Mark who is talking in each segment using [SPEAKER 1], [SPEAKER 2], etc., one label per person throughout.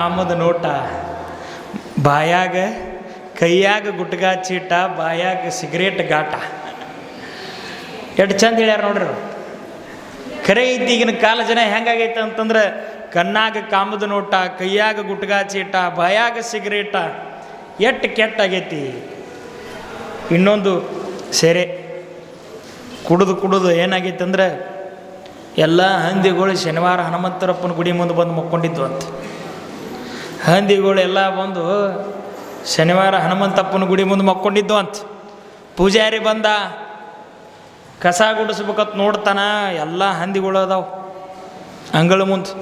[SPEAKER 1] ಕಾಮದ ನೋಟ. ಬಾಯಾಗ, ಕೈಯಾಗ ಗುಟ್ಕಾ ಚೀಟ, ಬಾಯಾಗ ಸಿಗರೇಟ್ ಗಾಟ. ಎಷ್ಟು ಚಂದ ಹೇಳ್ಯಾರ ನೋಡ್ರಿ. ಖರೆ ಐತಿ ಈಗಿನ ಕಾಲ ಜನ ಹೆಂಗಾಗೈತೆ ಅಂತಂದ್ರೆ, ಕಣ್ಣಾಗ ಕಾಮದ ನೋಟ, ಕೈಯಾಗ ಗುಟ್ಕಾ ಚೀಟ, ಬಾಯಾಗ ಸಿಗರೇಟ, ಎಷ್ಟು ಕೆಟ್ಟಾಗೈತಿ. ಇನ್ನೊಂದು ಸೆರೆ. ಕುಡಿದು ಕುಡಿದು ಏನಾಗೈತೆ ಅಂದ್ರೆ ಎಲ್ಲ ಹಂದಿಗಳು ಶನಿವಾರ ಹನುಮಂತರಪ್ಪನ ಗುಡಿ ಮುಂದೆ ಬಂದು ಮಕ್ಕೊಂಡಿದ್ವು ಅಂತ. ಹಂದಿಗಳು ಎಲ್ಲ ಬಂದು ಶನಿವಾರ ಹನುಮಂತಪ್ಪನ ಗುಡಿ ಮುಂದೆ ಮಕ್ಕೊಂಡಿದ್ದು ಅಂತ. ಪೂಜಾರಿ ಬಂದ, ಕಸ ಗುಡಿಸ್ಬೇಕಂತ ನೋಡ್ತಾನ, ಎಲ್ಲ ಹಂದಿಗಳು ಅದಾವ ಅಂಗಳ ಮುಂದೆ.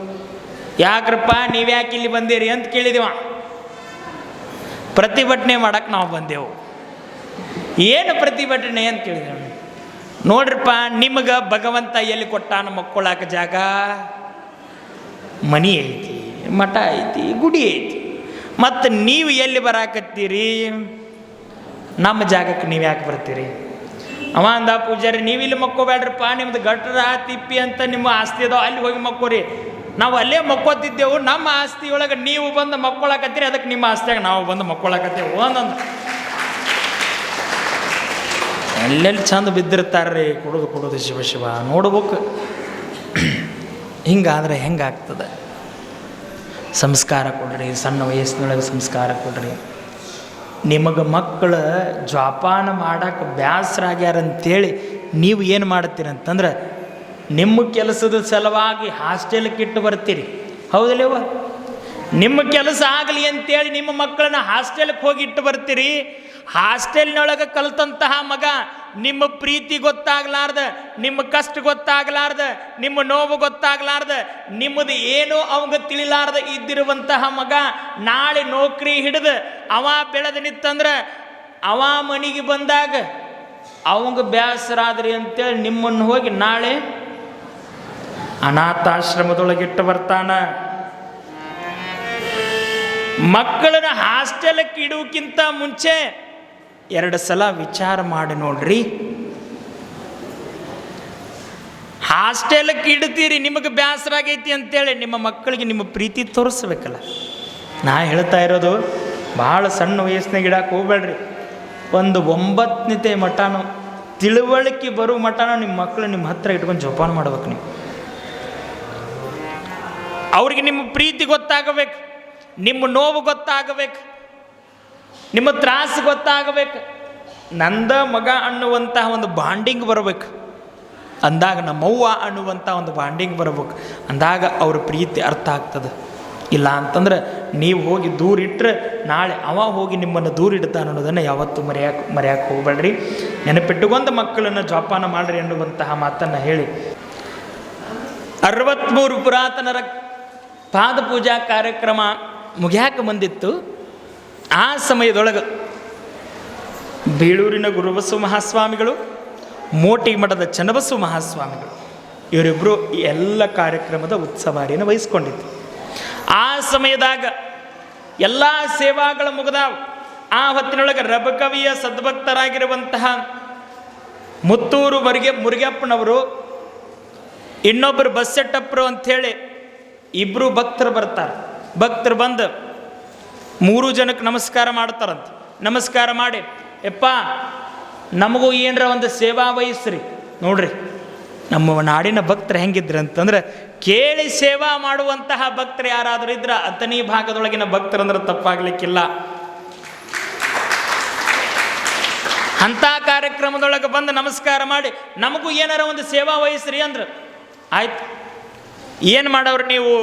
[SPEAKER 1] ಯಾಕ್ರಪ್ಪ, ನೀವ್ಯಾಕೆ ಇಲ್ಲಿ ಬಂದಿರಿ ಅಂತ ಕೇಳಿದಿವ. ಪ್ರತಿಭಟನೆ ಮಾಡಕ್ಕೆ ನಾವು ಬಂದೆವು. ಏನು ಪ್ರತಿಭಟನೆ ಅಂತ ಕೇಳಿದೆವು ನೋಡ್ರಪ್ಪ, ನಿಮಗೆ ಭಗವಂತ ಎಲ್ಲಿ ಕೊಟ್ಟಾನ ಮಕ್ಕಳಾಕ ಜಾಗ? ಮನಿ ಐತಿ. ಮಠ ಐತಿ, ಗುಡಿ ಐತಿ. ಮತ್ತು ನೀವು ಎಲ್ಲಿ ಬರಾಕತ್ತೀರಿ? ನಮ್ಮ ಜಾಗಕ್ಕೆ ನೀವು ಯಾಕೆ ಬರ್ತೀರಿ? ಅವ ಅಂದ, ಪೂಜಾರಿ, ನೀವು ಇಲ್ಲಿ ಮಕ್ಕೋಬೇಡ್ರಪ್ಪ ನಿಮ್ದು ಗಟ್ರ ತಿಪ್ಪಿ ಅಂತ ನಿಮ್ಮ ಆಸ್ತಿ ಅದಾವ, ಅಲ್ಲಿ ಹೋಗಿ ಮಕ್ಕೋರಿ. ನಾವು ಅಲ್ಲೇ ಮಕ್ಕೋತಿದ್ದೆವು, ನಮ್ಮ ಆಸ್ತಿ ಒಳಗೆ ನೀವು ಬಂದು ಮಕ್ಕೊಳಕತ್ತೀರಿ, ಅದಕ್ಕೆ ನಿಮ್ಮ ಆಸ್ತಿಯಾಗ ನಾವು ಬಂದು ಮಕ್ಕೊಳಕತ್ತೇವು ಒಂದೊಂದು ಎಲ್ಲೆಲ್ಲಿ ಚಂದ ಬಿದ್ದಿರ್ತಾರ್ರಿ, ಕೊಡೋದು ಕೊಡೋದು ಶಿವ ಶಿವ, ನೋಡ್ಬೇಕು. ಹಿಂಗಾದ್ರೆ ಹೆಂಗಾಗ್ತದೆ? ಸಂಸ್ಕಾರ ಕೊಡ್ರಿ, ಸಣ್ಣ ವಯಸ್ಸಿನೊಳಗೆ ಸಂಸ್ಕಾರ ಕೊಡ್ರಿ. ನಿಮಗೆ ಮಕ್ಕಳು ಜೋಪಾನ ಮಾಡೋಕ್ಕೆ ಬ್ಯಾಸರ ಆಗ್ಯಾರ ಅಂತೇಳಿ ನೀವು ಏನು ಮಾಡ್ತೀರಂತಂದ್ರೆ ನಿಮ್ಮ ಕೆಲಸದ ಸಲುವಾಗಿ ಹಾಸ್ಟೆಲ್ಗೆ ಇಟ್ಟು ಬರ್ತೀರಿ. ಹೌದಲ್ಲವ? ನಿಮ್ಮ ಕೆಲಸ ಆಗಲಿ ಅಂತೇಳಿ ನಿಮ್ಮ ಮಕ್ಕಳನ್ನ ಹಾಸ್ಟೆಲ್ಗೆ ಹೋಗಿ ಇಟ್ಟು ಬರ್ತೀರಿ. ಹಾಸ್ಟೆಲ್ನೊಳಗೆ ಕಲಿತಂತಹ ಮಗ ನಿಮ್ಮ ಪ್ರೀತಿ ಗೊತ್ತಾಗ್ಲಾರ್ದ, ನಿಮ್ಮ ಕಷ್ಟ ಗೊತ್ತಾಗ್ಲಾರ್ದ, ನಿಮ್ಮ ನೋವು ಗೊತ್ತಾಗ್ಲಾರ್ದ, ನಿಮ್ಮದು ಏನೋ ಅವಂಗ ತಿಳಿಲಾರ್ದ ಇದ್ದಿರುವಂತಹ ಮಗ ನಾಳೆ ನೌಕರಿ ಹಿಡಿದು ಅವ ಬೆಳೆದು ನಿತ್ತಂದ್ರೆ ಅವ ಮನೆಗೆ ಬಂದಾಗ ಅವಂಗ ಬೇಸರಾದ್ರಿ ಅಂತೇಳಿ ನಿಮ್ಮನ್ನು ಹೋಗಿ ನಾಳೆ ಅನಾಥಾಶ್ರಮದೊಳಗಿಟ್ಟು ಬರ್ತಾನ. ಮಕ್ಕಳನ್ನ ಹಾಸ್ಟೆಲಕ್ಕೆ ಇಡುವಕ್ಕಿಂತ ಮುಂಚೆ ಎರಡು ಸಲ ವಿಚಾರ ಮಾಡಿ ನೋಡ್ರಿ. ಹಾಸ್ಟೆಲಕ್ಕೆ ಇಡ್ತೀರಿ, ನಿಮಗೆ ಬೇಸರ ಆಗೈತಿ ಅಂತೇಳಿ ನಿಮ್ಮ ಮಕ್ಕಳಿಗೆ ನಿಮ್ಮ ಪ್ರೀತಿ ತೋರಿಸ್ಬೇಕಲ್ಲ. ನಾ ಹೇಳ್ತಾ ಇರೋದು, ಭಾಳ ಸಣ್ಣ ವಯಸ್ಸಿನಾಗ ಇಡಕ್ಕೆ ಹೋಗ್ಬೇಡ್ರಿ. ಒಂದು ಒಂಬತ್ತನೇತೆ ಮಠನೂ, ತಿಳುವಳಿಕೆ ಬರೋ ಮಠನ ನಿಮ್ಮ ಮಕ್ಕಳು ನಿಮ್ಮ ಹತ್ರ ಇಟ್ಕೊಂಡು ಜೋಪಾನ ಮಾಡ್ಬೇಕು ನೀವು. ಅವ್ರಿಗೆ ನಿಮ್ಮ ಪ್ರೀತಿ ಗೊತ್ತಾಗಬೇಕು, ನಿಮ್ಮ ನೋವು ಗೊತ್ತಾಗಬೇಕು ನಿಮ್ಮ ತ್ರಾಸು ಗೊತ್ತಾಗಬೇಕು. ನಂದ ಮಗ ಅನ್ನುವಂತಹ ಒಂದು ಬಾಂಡಿಂಗ್ ಬರಬೇಕು. ಅಂದಾಗ ನಮ್ಮವ್ವ ಅನ್ನುವಂಥ ಒಂದು ಬಾಂಡಿಂಗ್ ಬರಬೇಕು. ಅಂದಾಗ ಅವ್ರ ಪ್ರೀತಿ ಅರ್ಥ ಆಗ್ತದೆ. ಇಲ್ಲ ಅಂತಂದ್ರೆ ನೀವು ಹೋಗಿ ದೂರಿಟ್ಟರೆ ನಾಳೆ ಅವ ಹೋಗಿ ನಿಮ್ಮನ್ನು ದೂರಿಡ್ತಾನೆ ಅನ್ನೋದನ್ನು ಯಾವತ್ತೂ ಮರೆಯಕ್ಕೆ ಮರೆಯಕ್ಕೆ ಹೋಗ್ಬೇಡ್ರಿ. ನೆನಪಿಟ್ಟುಕೊಂಡು ಮಕ್ಕಳನ್ನು ಜೋಪಾನ ಮಾಡ್ರಿ ಎನ್ನುವಂತಹ ಮಾತನ್ನು ಹೇಳಿ. ಅರವತ್ತ್ಮೂರು ಪುರಾತನರ ಪಾದ ಪೂಜಾ ಕಾರ್ಯಕ್ರಮ ಮುಗ್ಯಾಕ ಬಂದಿತ್ತು. ಆ ಸಮಯದೊಳಗೆ ಬೇಳೂರಿನ ಗುರುಬಸವ ಮಹಾಸ್ವಾಮಿಗಳು, ಮೋಟಿ ಮಠದ ಚನ್ನಬಸವ ಮಹಾಸ್ವಾಮಿಗಳು ಇವರಿಬ್ಬರು ಎಲ್ಲ ಕಾರ್ಯಕ್ರಮದ ಉತ್ಸವಾರಿಯನ್ನು ವಹಿಸ್ಕೊಂಡಿದ್ರು. ಆ ಸಮಯದಾಗ ಎಲ್ಲ ಸೇವಾಗಳ ಮುಗಿದಾವ. ಆ ಹೊತ್ತಿನೊಳಗೆ ರಬಕವಿಯ ಸದ್ಭಕ್ತರಾಗಿರುವಂತಹ ಮುತ್ತೂರು ಮರಿಗೆ ಮುರುಗಪ್ಪನವರು ಇನ್ನೊಬ್ಬರು ಬಸ್ಸೆಟ್ಟಪ್ಪರು ಅಂಥೇಳಿ ಇಬ್ಬರು ಭಕ್ತರು ಬರ್ತಾರೆ. ಭಕ್ತರು ಬಂದು ಮೂರು ಜನಕ್ಕೆ ನಮಸ್ಕಾರ ಮಾಡ್ತಾರಂತೆ. ನಮಸ್ಕಾರ ಮಾಡಿ. ಯಪ್ಪ ನಮಗೂ ಏನರ ಒಂದು ಸೇವಾ ವಹಿಸ್ರಿ. ನೋಡ್ರಿ, ನಮ್ಮ ನಾಡಿನ ಭಕ್ತರು ಹೆಂಗಿದ್ರು ಅಂತಂದ್ರೆ ಕೇಳಿ ಸೇವಾ ಮಾಡುವಂತಹ ಭಕ್ತರು ಯಾರಾದರೂ ಇದ್ರ ಅತನಿ ಭಾಗದೊಳಗಿನ ಭಕ್ತರಂದ್ರೆ ತಪ್ಪಾಗ್ಲಿಕ್ಕಿಲ್ಲ. ಅಂಥ ಕಾರ್ಯಕ್ರಮದೊಳಗೆ ಬಂದು ನಮಸ್ಕಾರ ಮಾಡಿ, ನಮಗೂ ಏನಾರ ಒಂದು ಸೇವಾ ವಹಿಸ್ರಿ ಅಂದ್ರೆ. ಆಯ್ತು. ಏನು ಮಾಡವ್ರಿ ನೀವು?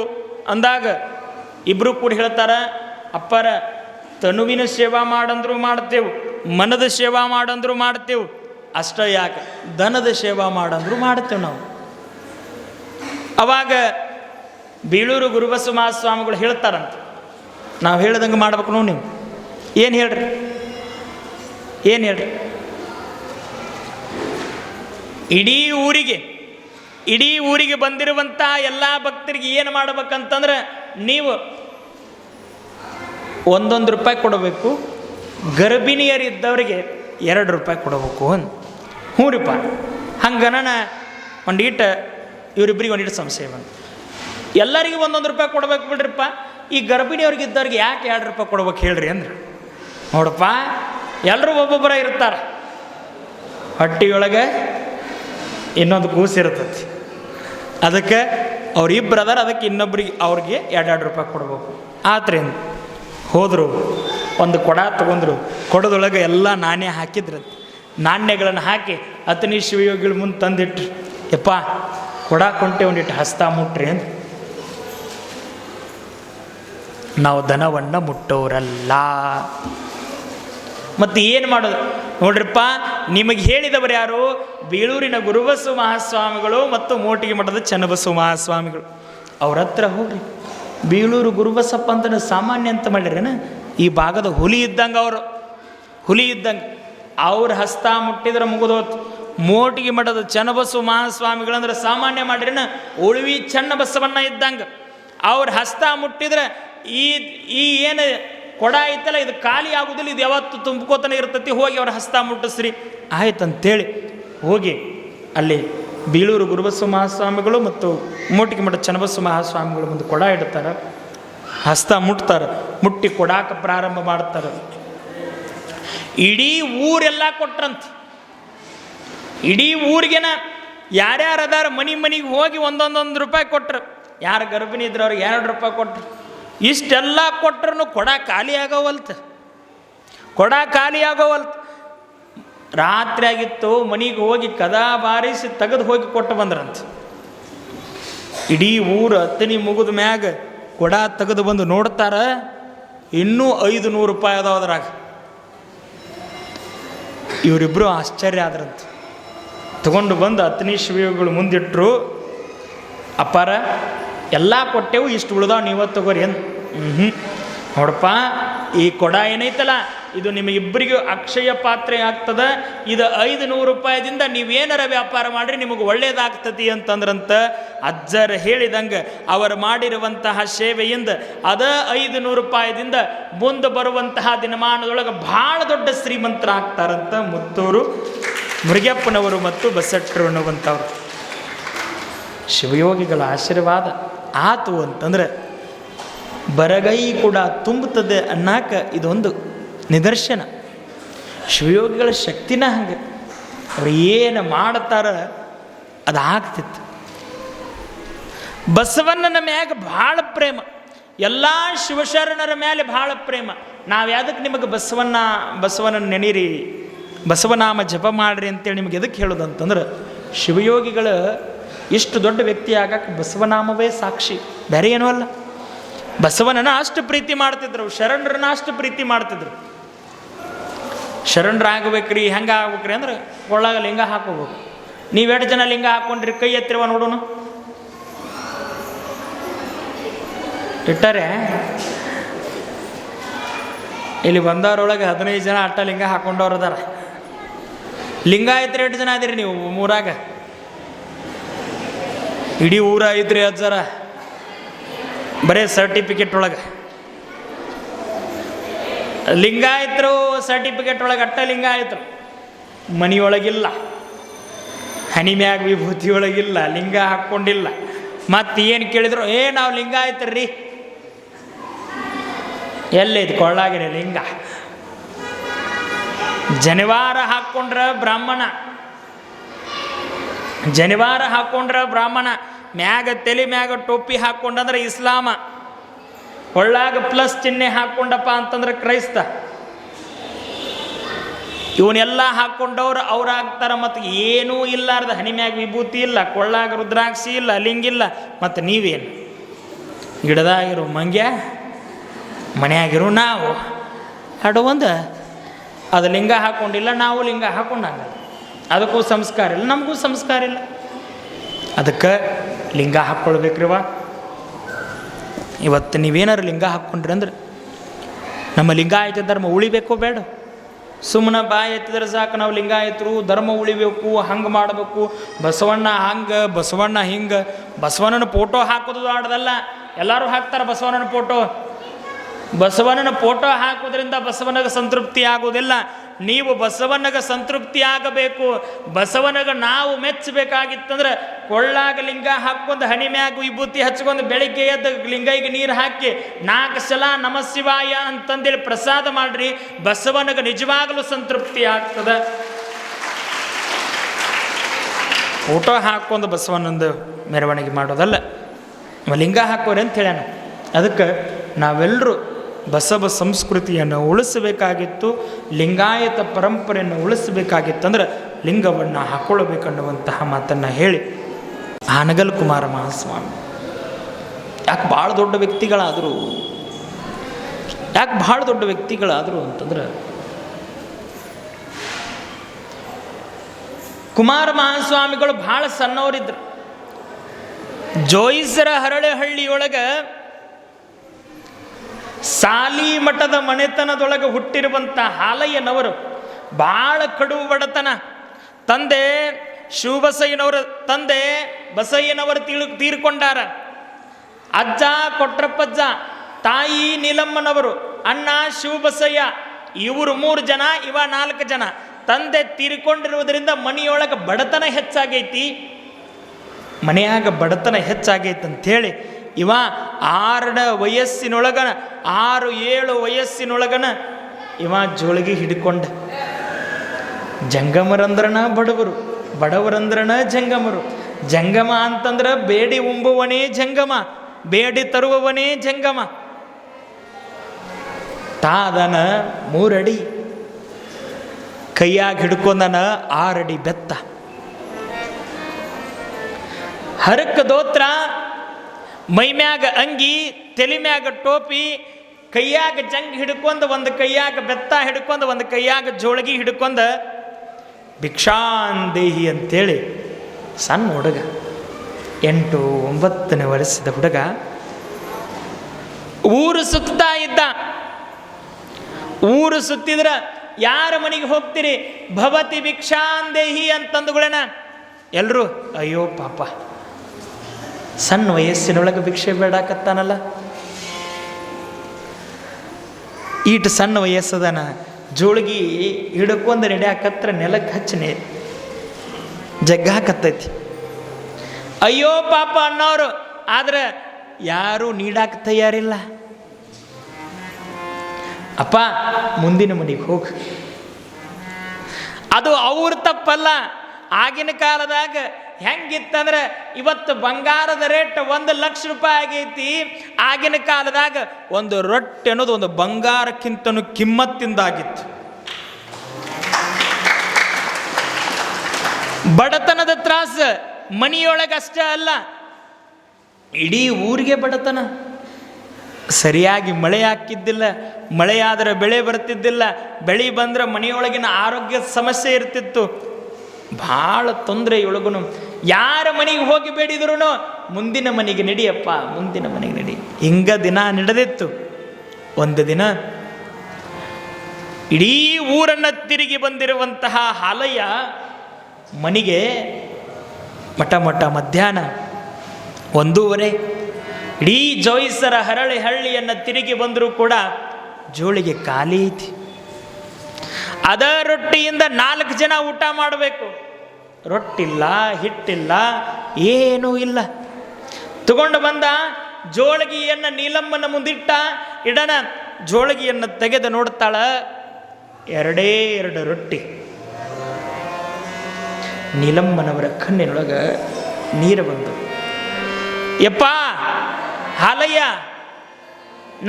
[SPEAKER 1] ಅಂದಾಗ ಇಬ್ಬರು ಕೂಡ ಹೇಳ್ತಾರ ಅಪ್ಪರ ತನುವಿನ ಸೇವಾ ಮಾಡಂದ್ರೂ ಮಾಡ್ತೇವೆ, ಮನದ ಸೇವಾ ಮಾಡಂದ್ರೂ ಮಾಡ್ತೇವೆ, ಅಷ್ಟ ಯಾಕೆ? ದನದ ಸೇವಾ ಮಾಡಂದ್ರೂ ಮಾಡ್ತೇವೆ ನಾವು. ಅವಾಗ ಬೀಳೂರು ಗುರುಬಸ ಸ್ವಾಮಿಗಳು ಹೇಳ್ತಾರಂತ. ನಾವು ಹೇಳ್ದಂಗೆ ಮಾಡ್ಬೇಕು ನೀವು. ಏನು ಹೇಳ್ರಿ? ಏನು ಹೇಳ್ರಿ? ಇಡೀ ಊರಿಗೆ ಇಡೀ ಊರಿಗೆ ಬಂದಿರುವಂತಹ ಎಲ್ಲ ಭಕ್ತರಿಗೆ ಏನು ಮಾಡ್ಬೇಕಂತಂದ್ರೆ ನೀವು ಒಂದೊಂದು ರೂಪಾಯಿ ಕೊಡಬೇಕು. ಗರ್ಭಿಣಿಯರಿದ್ದವರಿಗೆ ಎರಡು ರೂಪಾಯಿ ಕೊಡಬೇಕು ಅಂತ. ಹ್ಞೂ ರೀಪ ಹಂಗನ ಒಂದೀಟ ಇವರಿಬ್ಬರಿಗೆ ಒಂದೀಟ ಸಂಶಯ ಬಂತು. ಎಲ್ಲರಿಗೂ ಒಂದೊಂದು ರೂಪಾಯಿ ಕೊಡ್ಬೇಕು ಬಿಡ್ರಿಪ್ಪ. ಈ ಗರ್ಭಿಣಿಯವ್ರಿಗೆ ಇದ್ದವ್ರಿಗೆ ಯಾಕೆ ಎರಡು ರೂಪಾಯಿ ಕೊಡ್ಬೇಕು ಹೇಳ್ರಿ ಅಂದ್ರೆ. ನೋಡಪ್ಪ ಎಲ್ಲರೂ ಒಬ್ಬೊಬ್ಬರ ಇರ್ತಾರೆ. ಹಟ್ಟಿಯೊಳಗೆ ಇನ್ನೊಂದು ಕೂಸು ಇರ್ತತಿ. ಅದಕ್ಕೆ ಅವ್ರಿಬ್ರು ಅದಾರ, ಅದಕ್ಕೆ ಇನ್ನೊಬ್ರಿಗೆ ಅವ್ರಿಗೆ ಎರಡೆರಡು ರೂಪಾಯಿ ಕೊಡ್ಬೇಕು. ಆತ್ರೇನು? ಹೋದರು, ಒಂದು ಕೊಡ ತಗೊಂಡ್ರು ಕೊಡದೊಳಗೆ ಎಲ್ಲ ನಾಣ್ಯ ಹಾಕಿದ್ರು ನಾಣ್ಯಗಳನ್ನು ಹಾಕಿ ಅತನಿ ಶಿವಯೋಗಿಗಳ ಮುಂದೆ ತಂದಿಟ್ರು. ಯಪ್ಪ, ಕೊಡ ಕೊಂಟೆ ಒಂದಿಟ್ಟು ಹಸ್ತ ಮುಟ್ರಿ ಅಂತ ನಾವು ದನವನ್ನು ಮುಟ್ಟೋರಲ್ಲ. ಮತ್ತು ಏನು ಮಾಡೋದು? ನೋಡ್ರಿಪ್ಪ, ನಿಮಗೆ ಹೇಳಿದವರು ಯಾರು? ಬೀಳೂರಿನ ಗುರುಬಸು ಮಹಾಸ್ವಾಮಿಗಳು ಮತ್ತು ಮೋಟಿಗೆ ಮಠದ ಚನ್ನಬಸು ಮಹಾಸ್ವಾಮಿಗಳು. ಅವ್ರ ಹತ್ರ ಹೋಗ್ರಿ. ಬೀಳೂರು ಗುರುಬಸಪ್ಪ ಅಂತ ಸಾಮಾನ್ಯ ಅಂತ ಮಾಡಿರೇನ ಈ ಭಾಗದ ಹುಲಿ ಇದ್ದಂಗೆ ಅವರು. ಹುಲಿ ಇದ್ದಂಗೆ. ಅವ್ರ ಹಸ್ತ ಮುಟ್ಟಿದ್ರೆ ಮುಗಿದೋತು. ಮೋಟಿಗೆ ಮಠದ ಚನ್ನಬಸು ಮಹಾಸ್ವಾಮಿಗಳಂದ್ರೆ ಸಾಮಾನ್ಯ ಮಾಡ್ರಿನ? ಉಳಿವಿ ಚನ್ನ ಬಸವಣ್ಣ ಇದ್ದಂಗೆ. ಅವ್ರ ಹಸ್ತ ಮುಟ್ಟಿದ್ರೆ ಈ ಈ ಏನು ಕೊಡ ಐತಲ್ಲ, ಇದು ಖಾಲಿ ಆಗುದಿಲ್ಲ, ಇದು ಯಾವತ್ತು ತುಂಬ್ಕೋತಾನೆ ಇರ್ತತಿ, ಹೋಗಿ ಅವ್ರ ಹಸ್ತ ಮುಟ್ಟಿಸ್ರಿ. ಆಯ್ತಂತೇಳಿ, ಹೋಗಿ ಅಲ್ಲಿ ಬೀಳೂರು ಗುರುಬಸ್ವ ಮಹಾಸ್ವಾಮಿಗಳು ಮತ್ತು ಮೂಟಿಗೆ ಮಠ ಚನ್ನಬಸ್ವ ಮಹಾಸ್ವಾಮಿಗಳು ಮುಂದೆ ಕೊಡ ಇಡ್ತಾರೆ. ಹಸ್ತ ಮುಟ್ತಾರೆ, ಮುಟ್ಟಿ ಕೊಡಾಕ ಪ್ರಾರಂಭ ಮಾಡ್ತಾರೆ. ಇಡೀ ಊರೆಲ್ಲ ಕೊಟ್ರಂತ. ಇಡೀ ಊರಿಗೆನ ಯಾರ್ಯಾರು ಅದಾರ ಮನೆ ಮನೆಗೆ ಹೋಗಿ ಒಂದೊಂದೊಂದು ರೂಪಾಯಿ ಕೊಟ್ರು. ಯಾರು ಗರ್ಭಿಣಿ ಇದ್ರು ಅವ್ರಿಗೆ ಎರಡು ರೂಪಾಯಿ ಕೊಟ್ರು. ಇಷ್ಟೆಲ್ಲ ಕೊಟ್ರು ಕೊಡ ಖಾಲಿ ಆಗೋವಲ್ತ. ಕೊಡ ಖಾಲಿ ಆಗೋವಲ್ತ. ರಾತ್ರಿ ಆಗಿತ್ತು, ಮನೆಗೆ ಹೋಗಿ ಕದಾ ಬಾರಿಸಿ ತೆಗೆದು ಹೋಗಿ ಕೊಟ್ಟು ಬಂದ್ರಂತ. ಇಡೀ ಊರು ಹತ್ತನಿ ಮುಗಿದ ಮ್ಯಾಗ ಕೊಡ ತೆಗೆದು ಬಂದು ನೋಡ್ತಾರ, ಇನ್ನೂ ಐದು ನೂರು ರೂಪಾಯಿ ಅದಾವ ಅದ್ರಾಗ. ಇವರಿಬ್ಬರು ಆಶ್ಚರ್ಯ ಆದ್ರಂತ. ತಗೊಂಡು ಬಂದು ಹತ್ತನೇ ಶಿವಗಳು ಮುಂದಿಟ್ಟರು ಅಪ್ಪಾರ, ಎಲ್ಲ ಕೊಟ್ಟೆವು, ಇಷ್ಟು ಉಳ್ದಾವ ನೀವತ್ತು ತಗೋರಿ ಅಂತ ಹ್ಞೂ ನೋಡಪ್ಪ, ಈ ಕೊಡ ಏನೈತಲ್ಲ? ಇದು ನಿಮಗಿಬ್ಬರಿಗೂ ಅಕ್ಷಯ ಪಾತ್ರೆ ಆಗ್ತದ. ಇದು ಐದು ನೂರು ರೂಪಾಯಿದಿಂದ ನೀವೇನಾರ ವ್ಯಾಪಾರ ಮಾಡಿರಿ, ನಿಮಗೆ ಒಳ್ಳೇದಾಗ್ತತಿ ಅಂತಂದ್ರಂತ ಅಜ್ಜರ ಹೇಳಿದಂಗೆ ಅವರು ಮಾಡಿರುವಂತಹ ಸೇವೆಯಿಂದ ಅದ ಐದು ನೂರು ರೂಪಾಯಿದಿಂದ ಮುಂದೆ ಬರುವಂತಹ ದಿನಮಾನದೊಳಗೆ ಭಾಳ ದೊಡ್ಡ ಶ್ರೀಮಂತರಾಗ್ತಾರಂತ ಮುತ್ತೂರು ಮುರುಗಪ್ಪನವರು ಮತ್ತು ಬಸಟ್ರು ಅನ್ನುವಂಥವ್ರು. ಶಿವಯೋಗಿಗಳ ಆಶೀರ್ವಾದ ಆತು ಅಂತಂದ್ರೆ ಬರಗೈ ಕೂಡ ತುಂಬುತ್ತದೆ ಅನ್ನಾಕ ಇದೊಂದು ನಿದರ್ಶನ. ಶಿವಯೋಗಿಗಳ ಶಕ್ತಿನ ಹಂಗೆ. ಅವ್ರು ಏನು ಮಾಡ್ತಾರ ಅದು ಆಗ್ತಿತ್ತು. ಬಸವಣ್ಣನ ಮ್ಯಾಗ ಭಾಳ ಪ್ರೇಮ. ಎಲ್ಲ ಶಿವಶರಣರ ಮೇಲೆ ಭಾಳ ಪ್ರೇಮ. ನಾವು ಯಾವ್ದಕ್ಕೆ ನಿಮಗೆ ಬಸವಣ್ಣ ಬಸವನನ್ನು ನೆನೀರಿ, ಬಸವನಾಮ ಜಪ ಮಾಡ್ರಿ ಅಂತೇಳಿ ನಿಮಗೆ ಎದಕ್ಕೆ ಹೇಳೋದು ಅಂತಂದ್ರೆ ಶಿವಯೋಗಿಗಳ ಇಷ್ಟು ದೊಡ್ಡ ವ್ಯಕ್ತಿ ಆಗಕ್ಕೆ ಬಸವನಾಮವೇ ಸಾಕ್ಷಿ. ಬೇರೆ ಏನೂ ಅಲ್ಲ. ಬಸವನನ್ನ ಅಷ್ಟು ಪ್ರೀತಿ ಮಾಡ್ತಿದ್ರು, ಶರಣರನ್ನ ಅಷ್ಟು ಪ್ರೀತಿ ಮಾಡ್ತಿದ್ರು. ಶರಣರ ಆಗ್ಬೇಕ್ರಿ ಹೆಂಗೆ ಆಗ್ಬೇಕ್ರಿ ಅಂದ್ರೆ ಒಳಗೆ ಲಿಂಗ ಹಾಕೋಬೇಕು. ನೀವೆರಡು ಜನ ಲಿಂಗ ಹಾಕೊಂಡ್ರಿ? ಕೈ ಎತ್ತಿರುವ ನೋಡೋಣ ಇಟ್ಟರೆ, ಇಲ್ಲಿ ಬಂದವರೊಳಗೆ ಹದಿನೈದು ಜನ ಅಟ್ಟ ಲಿಂಗ ಹಾಕೊಂಡವ್ರು ಅದಾರ. ಲಿಂಗ ಐತ್ರಿ ಎಷ್ಟು ಜನ ಅದಿರಿ ನೀವು ಮೂರಾಗ ಇಡೀ ಊರ ಐತ್ರಿ ಅಜ್ಜರ ಬರೇ ಸರ್ಟಿಫಿಕೇಟ್ ಒಳಗೆ. ಲಿಂಗಾಯತರು ಸರ್ಟಿಫಿಕೇಟ್ ಒಳಗೆ ಅಟ್ಟ ಲಿಂಗಾಯತರು. ಮನೆಯೊಳಗಿಲ್ಲ. ಹನಿ ಮ್ಯಾಗ ವಿಭೂತಿ ಒಳಗಿಲ್ಲ ಲಿಂಗ ಹಾಕ್ಕೊಂಡಿಲ್ಲ. ಮತ್ತೆ ಏನು ಕೇಳಿದ್ರು, ಏ, ನಾವು ಲಿಂಗಾಯತರ್ರಿ ಎಲ್ಲೈತಿ ಕೊಳ್ಳಾಗಿರಿ ಲಿಂಗ? ಜನಿವಾರ ಹಾಕ್ಕೊಂಡ್ರ ಬ್ರಾಹ್ಮಣ. ಜನಿವಾರ ಹಾಕ್ಕೊಂಡ್ರ ಬ್ರಾಹ್ಮಣ. ಮ್ಯಾಗ ತಲೆ ಮ್ಯಾಗ ಟೋಪಿ ಹಾಕ್ಕೊಂಡಂದ್ರೆ ಇಸ್ಲಾಮ. ಒಳ್ಳಾಗ ಪ್ಲಸ್ ಚಿಹ್ನೆ ಹಾಕ್ಕೊಂಡಪ್ಪ ಅಂತಂದ್ರೆ ಕ್ರೈಸ್ತ. ಇವನ್ನೆಲ್ಲ ಹಾಕ್ಕೊಂಡವ್ರು ಅವ್ರಾಗ್ತಾರ ಮತ್ತು ಏನೂ ಇಲ್ಲಾರ್ದ ಹನಿಮ್ಯಾಗ ವಿಭೂತಿ ಇಲ್ಲ, ಕೊಳ್ಳಾಗ ರುದ್ರಾಕ್ಷಿ ಇಲ್ಲ ಲಿಂಗಿಲ್ಲ ಮತ್ತು ನೀವೇನು? ಗಿಡದಾಗಿರೋ, ಮಂಗ್ಯ, ಮನೆಯಾಗಿರೋ ನಾವು. ಅಡು ಒಂದು, ಅದು ಲಿಂಗ ಹಾಕ್ಕೊಂಡಿಲ್ಲ ನಾವು ಲಿಂಗ ಹಾಕ್ಕೊಂಡಂಗ ಅದಕ್ಕೂ ಸಂಸ್ಕಾರ ಇಲ್ಲ, ನಮಗೂ ಸಂಸ್ಕಾರ ಇಲ್ಲ. ಅದಕ್ಕೆ ಲಿಂಗ ಹಾಕ್ಕೊಳ್ಬೇಕ್ರಿವ ಇವತ್ತು ನೀವೇನಾರು ಲಿಂಗ ಹಾಕ್ಕೊಂಡ್ರಿ ಅಂದ್ರೆ ನಮ್ಮ ಲಿಂಗಾಯತ ಧರ್ಮ ಉಳಿಬೇಕೋ ಬೇಡ. ಸುಮ್ಮನೆ ಬಾಯಿ ಎತ್ತಿದ್ರೆ ಸಾಕು, ನಾವು ಲಿಂಗಾಯತರು ಧರ್ಮ ಉಳಿಬೇಕು, ಹಂಗೆ ಮಾಡಬೇಕು. ಬಸವಣ್ಣ ಹಂಗೆ, ಬಸವಣ್ಣ ಹಿಂಗೆ. ಬಸವಣ್ಣನ ಫೋಟೋ ಹಾಕೋದು ಆಡದಲ್ಲ ಎಲ್ಲರೂ ಹಾಕ್ತಾರೆ ಬಸವಣ್ಣನ ಫೋಟೋ ಬಸವಣ್ಣನ ಫೋಟೋ ಹಾಕೋದ್ರಿಂದ ಬಸವನಿಗೆ ಸಂತೃಪ್ತಿ ಆಗುವುದಿಲ್ಲ ನೀವು ಬಸವನಿಗೆ ಸಂತೃಪ್ತಿ ಆಗಬೇಕು ಬಸವನಗ ನಾವು ಮೆಚ್ಚಬೇಕಾಗಿತ್ತಂದ್ರೆ ಕೊಳ್ಳಾಗ ಲಿಂಗ ಹಾಕ್ಕೊಂಡು ಹಣಿ ಮ್ಯಾಗ ವಿಭೂತಿ ಹಚ್ಕೊಂಡು ಬೆಳಿಗ್ಗೆ ಎದ್ದು ಲಿಂಗೈಗೆ ನೀರು ಹಾಕಿ ನಾಲ್ಕು ಸಲ ನಮಃಶಿವಾಯ ಅಂತಂದೇಳಿ ಪ್ರಸಾದ ಮಾಡ್ರಿ. ಬಸವನಿಗೆ ನಿಜವಾಗಲೂ ಸಂತೃಪ್ತಿ ಆಗ್ತದೆ. ಫೋಟೋ ಹಾಕ್ಕೊಂಡು ಬಸವನೊಂದು ಮೆರವಣಿಗೆ ಮಾಡೋದಲ್ಲ. ಲಿಂಗ ಹಾಕೋರಿ ಅಂತ ಹೇಳ್ಯಾನ? ಅದಕ್ಕೆ ನಾವೆಲ್ಲರೂ ಬಸವ ಸಂಸ್ಕೃತಿಯನ್ನು ಉಳಿಸಬೇಕಾಗಿತ್ತು, ಲಿಂಗಾಯತ ಪರಂಪರೆಯನ್ನು ಉಳಿಸಬೇಕಾಗಿತ್ತಂದ್ರೆ ಲಿಂಗವನ್ನು ಹಾಕೊಳ್ಳಬೇಕನ್ನುವಂತಹ ಮಾತನ್ನು ಹೇಳಿ ಆನಗಲ್ ಕುಮಾರ ಮಹಾಸ್ವಾಮಿ. ಯಾಕೆ ಭಾಳ ದೊಡ್ಡ ವ್ಯಕ್ತಿಗಳಾದರೂ, ಯಾಕೆ ಭಾಳ ದೊಡ್ಡ ವ್ಯಕ್ತಿಗಳಾದರು ಅಂತಂದ್ರೆ, ಕುಮಾರ ಮಹಾಸ್ವಾಮಿಗಳು ಭಾಳ ಸಣ್ಣವರಿದ್ರು. ಜೋಯಿಸರ ಹರಳೆಹಳ್ಳಿಯೊಳಗೆ ಸಾಲಿ ಮಠದ ಮನೆತನದೊಳಗೆ ಹುಟ್ಟಿರುವಂಥ ಹಾಲಯ್ಯನವರು ಭಾಳ ಕಡು ಬಡತನ. ತಂದೆ ಶಿವಬಸಯ್ಯನವರ ತಂದೆ ಬಸಯ್ಯನವರು ತೀಳು ತೀರ್ಕೊಂಡಾರ. ಅಜ್ಜ ಕೊಟ್ರಪ್ಪಜ್ಜ, ತಾಯಿ ನೀಲಮ್ಮನವರು, ಅಣ್ಣ ಶಿವಬಸಯ್ಯ ಇವರು ಮೂರು ಜನ, ಇವ ನಾಲ್ಕು ಜನ. ತಂದೆ ತೀರಿಕೊಂಡಿರುವುದರಿಂದ ಮನೆಯೊಳಗೆ ಬಡತನ ಹೆಚ್ಚಾಗೈತಿ. ಮನೆಯಾಗ ಬಡತನ ಹೆಚ್ಚಾಗೈತೆ ಅಂಥೇಳಿ ಇವ ಆರಡ ವಯಸ್ಸಿನೊಳಗನ, ಆರು ಏಳು ವಯಸ್ಸಿನೊಳಗನ ಇವ ಜೋಳಿಗೆ ಹಿಡ್ಕೊಂಡ. ಜಂಗಮರಂದ್ರನ ಬಡವರು, ಬಡವರಂದ್ರನ ಜಂಗಮರು. ಜಂಗಮ ಅಂತಂದ್ರೆ ಬೇಡಿ ಉಂಬುವನೇ ಜಂಗಮ, ಬೇಡಿ ತರುವವನೇ ಜಂಗಮ. ತಾದನ ಮೂರಡಿ, ಕೈಯಾಗಿ ಹಿಡ್ಕೊಂಡನ ಆರಡಿ ಬೆತ್ತ. ಹರಕ ದೋತ್ರ ಮೈಮ್ಯಾಗ ಅಂಗಿ, ತೆಲಿಮ್ಯಾಗ ಮ್ಯಾಗ ಟೋಪಿ, ಕೈಯಾಗ ಜಂಗ್ ಹಿಡ್ಕೊಂಡು ಒಂದು ಕೈಯಾಗ ಬೆತ್ತ ಹಿಡ್ಕೊಂಡು ಒಂದು ಕೈಯಾಗ ಜೋಳಗಿ ಹಿಡ್ಕೊಂಡ ಭಿಕ್ಷಾಂದೇಹಿ ಅಂತೇಳಿ ಸಣ್ಣ ಹುಡುಗ, ಎಂಟು ಒಂಬತ್ತನೇ ವರ್ಷದ ಹುಡುಗ ಊರು ಸುತ್ತಾ ಇದ್ದ. ಊರು ಸುತ್ತಿದ್ರ ಯಾರ ಮನೆಗೆ ಹೋಗ್ತೀರಿ? ಭವತಿ ಭಿಕ್ಷಾಂದೇಹಿ ಅಂತಂದುಗಳೇನ ಎಲ್ಲರೂ ಅಯ್ಯೋ ಪಾಪ. ಸಣ್ಣ ವಯಸ್ಸಿನೊಳಗೆ ಭಿಕ್ಷೆ ಬೇಡಾಕತ್ತಾನಲ್ಲ. ಈಟ್ ಸಣ್ಣ ವಯಸ್ಸದನ, ಜೋಳಿಗೆ ಹಿಡ್ಕೊಂಡು ನಡೆಯಾಕತ್ರ ನೆಲಕ್ಕೆ ಹಚ್ಚನೆ ಜಗ್ಗಾಕತ್ತೈತಿ ಅಯ್ಯೋ ಪಾಪ ಅನ್ನೋರು, ಆದ್ರೆ ಯಾರೂ ನೀಡಾಕ ತಯಾರಿಲ್ಲ. ಅಪ್ಪ, ಮುಂದಿನ ಮನೆಗೆ ಹೋಗು. ಅದು ಅವ್ರ ತಪ್ಪಲ್ಲ, ಆಗಿನ ಕಾಲದಾಗ ಹೆಂಗಿತ್ತಂದ್ರೆ ಇವತ್ತು ಬಂಗಾರದ ರೇಟ್ ಒಂದು ಲಕ್ಷ ರೂಪಾಯಿ ಆಗೈತಿ. ಆಗಿನ ಕಾಲದಾಗ ಒಂದು ರೊಟ್ಟಿ ಅನ್ನೋದು ಒಂದು ಬಂಗಾರಕ್ಕಿಂತನೂ ಕಿಮ್ಮತ್ತಿಂದಾಗಿತ್ತು. ಬಡತನದ ತ್ರಾಸ ಮನೆಯೊಳಗೆ ಅಷ್ಟೇ ಅಲ್ಲ, ಇಡೀ ಊರಿಗೆ ಬಡತನ. ಸರಿಯಾಗಿ ಮಳೆ ಹಾಕಿದ್ದಿಲ್ಲ, ಮಳೆಯಾದರೆ ಬೆಳೆ ಬರ್ತಿದ್ದಿಲ್ಲ, ಬೆಳೆ ಬಂದ್ರೆ ಮನೆಯೊಳಗಿನ ಆರೋಗ್ಯದ ಸಮಸ್ಯೆ ಇರ್ತಿತ್ತು. ಭಾಳ ತೊಂದರೆಯೊಳಗುನು ಯಾರ ಮನೆಗೆ ಹೋಗಿ ಬೇಡಿದ್ರು ಮುಂದಿನ ಮನೆಗೆ ನಡಿಯಪ್ಪ, ಮುಂದಿನ ಮನೆಗೆ ನಡಿ. ಹಿಂಗ ದಿನ ನಡೆದಿತ್ತು. ಒಂದು ದಿನ ಇಡೀ ಊರನ್ನು ತಿರುಗಿ ಬಂದಿರುವಂತಹ ಹಾಲಯ್ಯ ಮನೆಗೆ ಮಠ ಮಠ ಮಧ್ಯಾಹ್ನ ಒಂದೂವರೆ, ಇಡೀ ಜೋಯಿಸರ ಹರಳಿ ಹಳ್ಳಿಯನ್ನು ತಿರುಗಿ ಬಂದರೂ ಕೂಡ ಜೋಳಿಗೆ ಖಾಲಿ ಐತಿ. ಅದ ರೊಟ್ಟಿಯಿಂದ ನಾಲ್ಕು ಜನ ಊಟ ಮಾಡಬೇಕು. ರೊಟ್ಟಿಲ್ಲ, ಹಿಟ್ಟಿಲ್ಲ, ಏನೂ ಇಲ್ಲ. ತಗೊಂಡು ಬಂದ ಜೋಳಗಿಯನ್ನು ನೀಲಮ್ಮನ ಮುಂದಿಟ್ಟ ಇಡನ ಜೋಳಗಿಯನ್ನು ತೆಗೆದು ನೋಡ್ತಾಳ, ಎರಡೇ ಎರಡು ರೊಟ್ಟಿ. ನೀಲಮ್ಮನವರ ಕಣ್ಣಿನೊಳಗೆ ನೀರು ಬಂದು, ಯಪ್ಪ, ಹಾಲಯ್ಯ,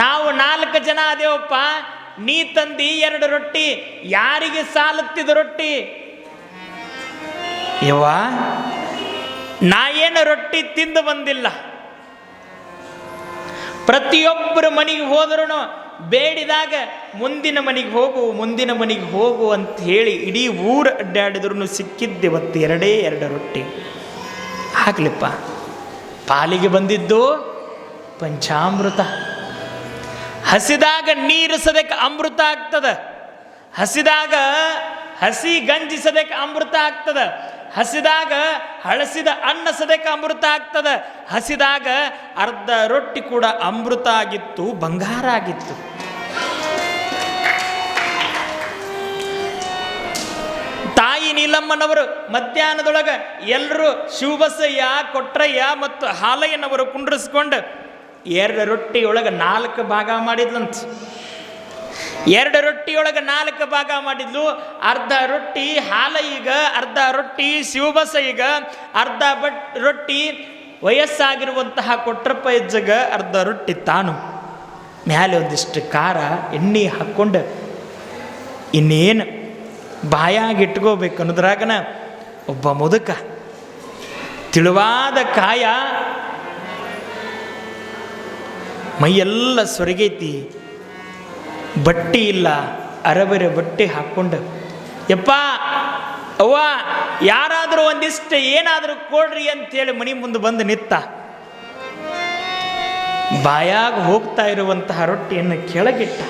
[SPEAKER 1] ನಾವು ನಾಲ್ಕು ಜನ ಅದೇವಪ್ಪ ನೀ ತಂದಿ ಎರಡು ರೊಟ್ಟಿ, ಯಾರಿಗೆ ಸಾಲುತ್ತಿದ ರೊಟ್ಟಿ? ಯವ್ವ, ನಾ ಏನು ರೊಟ್ಟಿ ತಿಂದು ಬಂದಿಲ್ಲ. ಪ್ರತಿಯೊಬ್ಬರ ಮನೆಗೆ ಹೋದ್ರೂ ಬೇಡಿದಾಗ ಮುಂದಿನ ಮನೆಗೆ ಹೋಗು, ಮುಂದಿನ ಮನೆಗೆ ಹೋಗು ಅಂತ ಹೇಳಿ ಇಡೀ ಊರು ಅಡ್ಡಾಡಿದ್ರು ಸಿಕ್ಕಿದ್ದೆ ಇವತ್ತು ಎರಡೇ ಎರಡು ರೊಟ್ಟಿ. ಆಗ್ಲಿಪ್ಪ. ಪಾಲಿಗೆ ಬಂದಿದ್ದು ಪಂಚಾಮೃತ. ಹಸಿದಾಗ ನೀರು ಸದಕ್ಕೆ ಅಮೃತ ಆಗ್ತದ. ಹಸಿದಾಗ ಹಸಿ ಗಂಜಿಸದಕ್ಕೆ ಅಮೃತ ಆಗ್ತದ. ಹಸಿದಾಗ ಹಳಸಿದ ಅನ್ನ ಸದಕ್ಕೆ ಅಮೃತ ಆಗ್ತದ, ಹಸಿದಾಗ ಅರ್ಧ ರೊಟ್ಟಿ ಕೂಡ ಅಮೃತ ಆಗಿತ್ತು, ಬಂಗಾರ ಆಗಿತ್ತು. ತಾಯಿ ನೀಲಮ್ಮನವರು ಮಧ್ಯಾಹ್ನದೊಳಗ ಎಲ್ಲರೂ ಶಿವಬಸಯ್ಯ, ಕೊಟ್ರಯ್ಯ ಮತ್ತು ಹಾಲಯ್ಯನವರು ಕುಂಡ್ರಿಸ್ಕೊಂಡು ಎರಡು ರೊಟ್ಟಿಯೊಳಗೆ ನಾಲ್ಕು ಭಾಗ ಮಾಡಿದ್ಲಂತ. ಎರಡು ರೊಟ್ಟಿಯೊಳಗೆ ನಾಲ್ಕು ಭಾಗ ಮಾಡಿದ್ಲು. ಅರ್ಧ ರೊಟ್ಟಿ ಹಾಲಯ್ಯಗ ಅರ್ಧ ರೊಟ್ಟಿ ಶಿವಬಸ ಈಗ ಅರ್ಧ ಬಟ್ ರೊಟ್ಟಿ ವಯಸ್ಸಾಗಿರುವಂತಹ ಕೊಟ್ರಪ್ಪ ಹೆಜ್ಜಗ ಅರ್ಧ ರೊಟ್ಟಿ ತಾನು. ಮ್ಯಾಲೆ ಒಂದಿಷ್ಟು ಖಾರ ಎಣ್ಣೆ ಹಾಕ್ಕೊಂಡು ಇನ್ನೇನು ಬಾಯಾಗಿ ಇಟ್ಕೋಬೇಕು ಅನ್ನೋದ್ರಾಗನ ಒಬ್ಬ ಮುದುಕ ತಿಳುವಾದ ಕಾಯ ಮೈಯೆಲ್ಲ ಸೊರಗೈತಿ ಬಟ್ಟೆ ಇಲ್ಲ, ಅರಬರೆ ಬಟ್ಟೆ ಹಾಕ್ಕೊಂಡು, ಯಪ್ಪ, ಅವ್ವ, ಯಾರಾದರೂ ಒಂದಿಷ್ಟು ಏನಾದರೂ ಕೊಡ್ರಿ ಅಂತೇಳಿ ಮನೆ ಮುಂದೆ ಬಂದು ನಿತ್ತ. ಬಾಯಾಗ ಹೋಗ್ತಾ ಇರುವಂತಹ ರೊಟ್ಟಿಯನ್ನು ಕೆಳಗಿಟ್ಟ.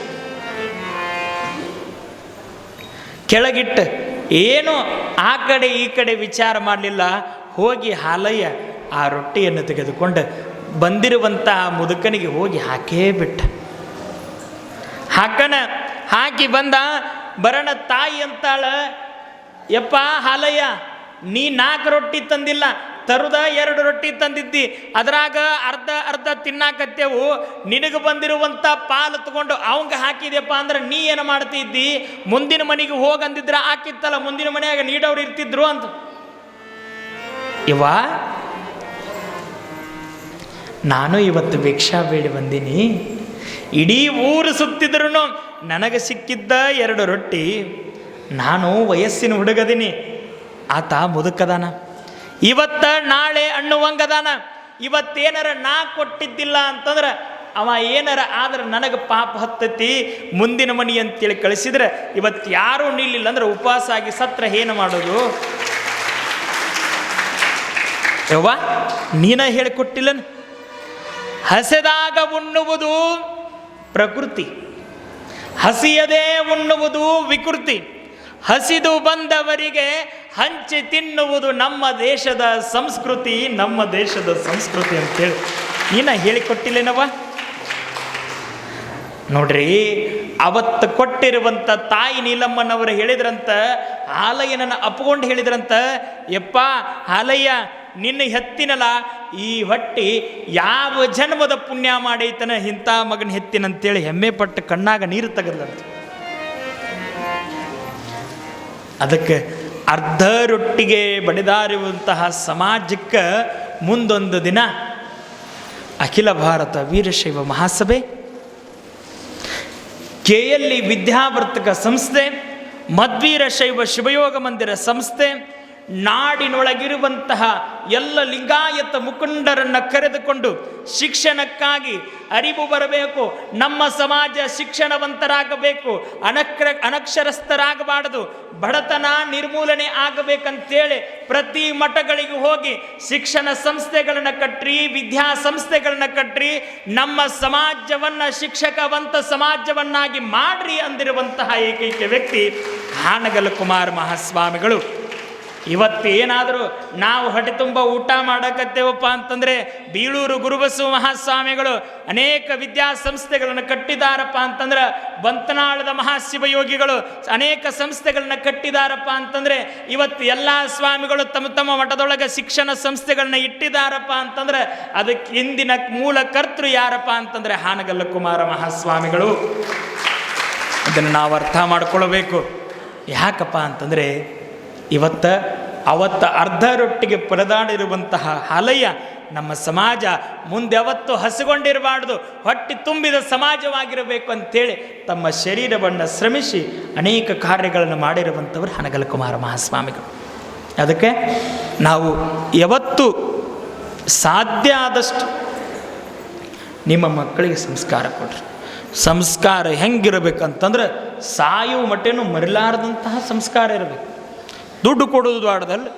[SPEAKER 1] ಕೆಳಗಿಟ್ಟ, ಏನು ಆ ಕಡೆ ಈ ಕಡೆ ವಿಚಾರ ಮಾಡಲಿಲ್ಲ, ಹೋಗಿ ಹಾಲಯ್ಯ ಆ ರೊಟ್ಟಿಯನ್ನು ತೆಗೆದುಕೊಂಡು ಬಂದಿರುವಂತಹ ಮುದುಕನಿಗೆ ಹೋಗಿ ಹಾಕೇ ಬಿಟ್ಟ. ಹಾಕನ ಹಾಕಿ ಬಂದ, ಬರಣ ತಾಯಿ ಅಂತಾಳ. ಯಪ್ಪ, ಹಾಲಯ್ಯ, ನೀ ನಾಲ್ಕು ರೊಟ್ಟಿ ತಂದಿಲ್ಲ, ತರುದ ಎರಡು ರೊಟ್ಟಿ ತಂದಿದ್ದಿ. ಅದ್ರಾಗ ಅರ್ಧ ಅರ್ಧ ತಿನ್ನಾಕತ್ತೇವು. ನಿನಗೆ ಬಂದಿರುವಂಥ ಪಾಲು ತಗೊಂಡು ಅವಂಗ ಹಾಕಿದ್ಯಪ್ಪ ಅಂದ್ರೆ ನೀ ಏನು ಮಾಡ್ತಿದ್ದಿ? ಮುಂದಿನ ಮನೆಗೆ ಹೋಗಂದಿದ್ರೆ ಹಾಕಿತ್ತಲ್ಲ, ಮುಂದಿನ ಮನೆಯಾಗ ನೀಡವ್ರು ಇರ್ತಿದ್ರು ಅಂತ. ಇವ ನಾನು ಇವತ್ತು ಭಿಕ್ಷಾ ಬೇಡಿ ಬಂದೀನಿ. ಇಡೀ ಊರು ಸುತ್ತಿದ್ರು ನನಗೆ ಸಿಕ್ಕಿದ್ದ ಎರಡು ರೊಟ್ಟಿ. ನಾನು ವಯಸ್ಸಿನ ಹುಡುಗದಿನಿ. ಆತ ಮುದುಕದಾನ. ಇವತ್ತ ನಾಳೆ ಅನ್ನುವಂಗದಾನ ಇವತ್ತೇನಾರ ನಾ ಕೊಟ್ಟಿದ್ದಿಲ್ಲ ಅಂತಂದ್ರೆ ಅವ ಏನಾರ ಆದ್ರೆ ನನಗೆ ಪಾಪ ಹತ್ತತಿ. ಮುಂದಿನ ಮನಿ ಅಂತೇಳಿ ಕಳಿಸಿದ್ರೆ ಇವತ್ತು ಯಾರೂ ನಿಲ್ಲಿಲ್ಲ ಅಂದ್ರೆ ಉಪವಾಸ ಆಗಿ ಸತ್ರ ಏನು ಮಾಡೋದು? ಯವ್ವ, ನೀನ ಹೇಳಿಕೊಟ್ಟಿಲ್ಲನ? ಹಸೆದಾಗ ಉಣ್ಣುವುದು ಪ್ರಕೃತಿ. ಹಸಿಯದೇ ಉಣ್ಣುವುದು ವಿಕೃತಿ. ಹಸಿದು ಬಂದವರಿಗೆ ಹಂಚಿ ತಿನ್ನುವುದು ನಮ್ಮ ದೇಶದ ಸಂಸ್ಕೃತಿ, ನಮ್ಮ ದೇಶದ ಸಂಸ್ಕೃತಿ ಅಂತೇಳಿ. ನೀನ ಹೇಳಿಕೊಟ್ಟಿಲ್ಲೇನವ ನೋಡ್ರಿ, ಅವತ್ತು ಕೊಟ್ಟಿರುವಂಥ ತಾಯಿ ನೀಲಮ್ಮನವರು ಹೇಳಿದ್ರಂತ ಆಲಯ್ಯನನ್ನು ಅಪ್ಕೊಂಡು ಹೇಳಿದ್ರಂತ, ಯಪ್ಪ ಹಾಲಯ್ಯ ನಿನ್ನ ಹೆತ್ತಿನಲ್ಲ, ಈ ಹೊಟ್ಟಿ ಯಾವ ಜನ್ಮದ ಪುಣ್ಯ ಮಾಡೈತನ ಇಂಥ ಮಗನ ಹೆತ್ತಿನಂತೇಳಿ ಹೆಮ್ಮೆ ಪಟ್ಟು ಕಣ್ಣಾಗ ನೀರು ತೆಗದ್ಲಂತ. ಅದಕ್ಕೆ ಅರ್ಧ ರೊಟ್ಟಿಗೆ ಬಡಿದಾರಿರುವಂತಹ ಸಮಾಜಕ್ಕೆ ಮುಂದೊಂದು ದಿನ ಅಖಿಲ ಭಾರತ ವೀರಶೈವ ಮಹಾಸಭೆ ಕೆ ಎಲ್ ವಿದ್ಯಾವರ್ತಕ ಸಂಸ್ಥೆ, ಮದ್ವೀರ ಶೈವ ಶಿವಯೋಗ ಮಂದಿರ ಸಂಸ್ಥೆ ನಾಡಿನೊಳಗಿರುವಂತಹ ಎಲ್ಲ ಲಿಂಗಾಯತ ಮುಖಂಡರನ್ನು ಕರೆದುಕೊಂಡು ಶಿಕ್ಷಣಕ್ಕಾಗಿ ಅರಿವು ಬರಬೇಕು. ನಮ್ಮ ಸಮಾಜ ಶಿಕ್ಷಣವಂತರಾಗಬೇಕು. ಅನಕ್ರ, ಅನಕ್ಷರಸ್ಥರಾಗಬಾರದು. ಬಡತನ ನಿರ್ಮೂಲನೆ ಆಗಬೇಕಂತೇಳಿ ಪ್ರತಿ ಮಠಗಳಿಗೆ ಹೋಗಿ ಶಿಕ್ಷಣ ಸಂಸ್ಥೆಗಳನ್ನು ಕಟ್ಟ್ರಿ ವಿದ್ಯಾ ಕಟ್ಟ್ರಿ ನಮ್ಮ ಸಮಾಜವನ್ನು ಶಿಕ್ಷಕವಂತ ಸಮಾಜವನ್ನಾಗಿ ಮಾಡ್ರಿ ಅಂದಿರುವಂತಹ ಏಕೈಕ ವ್ಯಕ್ತಿ ಹಾನಗಲ್ ಕುಮಾರ್ ಮಹಾಸ್ವಾಮಿಗಳು. ಇವತ್ತು ಏನಾದರೂ ನಾವು ಹೊಟ್ಟೆ ತುಂಬ ಊಟ ಮಾಡಕತ್ತೇವಪ್ಪ ಅಂತಂದರೆ ಬೀಳೂರು ಗುರುಬಸವ ಮಹಾಸ್ವಾಮಿಗಳು ಅನೇಕ ವಿದ್ಯಾಸಂಸ್ಥೆಗಳನ್ನು ಕಟ್ಟಿದಾರಪ್ಪ ಅಂತಂದ್ರೆ ಬಂತನಾಳದ ಮಹಾಶಿವಯೋಗಿಗಳು ಅನೇಕ ಸಂಸ್ಥೆಗಳನ್ನ ಕಟ್ಟಿದಾರಪ್ಪ ಅಂತಂದರೆ ಇವತ್ತು ಎಲ್ಲ ಸ್ವಾಮಿಗಳು ತಮ್ಮ ತಮ್ಮ ಮಠದೊಳಗೆ ಶಿಕ್ಷಣ ಸಂಸ್ಥೆಗಳನ್ನ ಇಟ್ಟಿದಾರಪ್ಪ ಅಂತಂದ್ರೆ ಅದಕ್ಕೆ ಇಂದಿನ ಮೂಲ ಕರ್ತೃ ಯಾರಪ್ಪ ಅಂತಂದರೆ ಹಾನಗಲ್ಲ ಕುಮಾರ ಮಹಾಸ್ವಾಮಿಗಳು. ಅದನ್ನು ನಾವು ಅರ್ಥ ಮಾಡ್ಕೊಳ್ಬೇಕು. ಯಾಕಪ್ಪ ಅಂತಂದರೆ ಇವತ್ತ ಅವತ್ತ ಅರ್ಧ ರೊಟ್ಟಿಗೆ ಪರದಾಡಿರುವಂತಹ ಹಲಯ ನಮ್ಮ ಸಮಾಜ ಮುಂದೆ ಯಾವತ್ತು ಹಸಿಗೊಂಡಿರಬಾರ್ದು, ಹೊಟ್ಟೆ ತುಂಬಿದ ಸಮಾಜವಾಗಿರಬೇಕು ಅಂತೇಳಿ ತಮ್ಮ ಶರೀರವನ್ನು ಶ್ರಮಿಸಿ ಅನೇಕ ಕಾರ್ಯಗಳನ್ನು ಮಾಡಿರುವಂಥವ್ರು ಹನಗಲ ಕುಮಾರ ಮಹಾಸ್ವಾಮಿಗಳು. ಅದಕ್ಕೆ ನಾವು ಯಾವತ್ತು ಸಾಧ್ಯ ಆದಷ್ಟು ನಿಮ್ಮ ಮಕ್ಕಳಿಗೆ ಸಂಸ್ಕಾರ ಕೊಡ್ರಿ. ಸಂಸ್ಕಾರ ಹೆಂಗಿರಬೇಕಂತಂದ್ರೆ ಸಾಯುವ ಮಟ್ಟೇನು ಮರಿಲಾರದಂತಹ ಸಂಸ್ಕಾರ ಇರಬೇಕು. ದುಡ್ಡು ಕೊಡೋದು ಆಡದಲ್ಲಿ,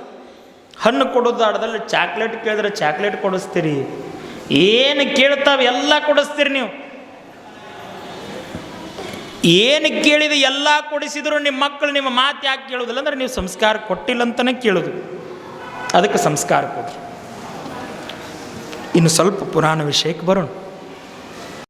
[SPEAKER 1] ಹಣ್ಣು ಕೊಡೋದು ಆಡದಲ್ಲಿ, ಚಾಕ್ಲೇಟ್ ಕೇಳಿದ್ರೆ ಚಾಕ್ಲೇಟ್ ಕೊಡಿಸ್ತೀರಿ. ಏನು ಕೇಳ್ತಾವೆ ಎಲ್ಲ ಕೊಡಿಸ್ತೀರಿ ನೀವು. ಏನು ಕೇಳಿದ ಎಲ್ಲ ಕೊಡಿಸಿದ್ರು ನಿಮ್ಮ ಮಕ್ಕಳು ನಿಮ್ಮ ಮಾತು ಯಾಕೆ ಕೇಳೋದಿಲ್ಲ ಅಂದ್ರೆ ನೀವು ಸಂಸ್ಕಾರ ಕೊಟ್ಟಿಲ್ಲ ಅಂತಾನೆ ಕೇಳೋದು. ಅದಕ್ಕೆ ಸಂಸ್ಕಾರ ಕೊಡ್ರಿ. ಇನ್ನು ಸ್ವಲ್ಪ ಪುರಾಣ ವಿಷಯಕ್ಕೆ ಬರೋಣ.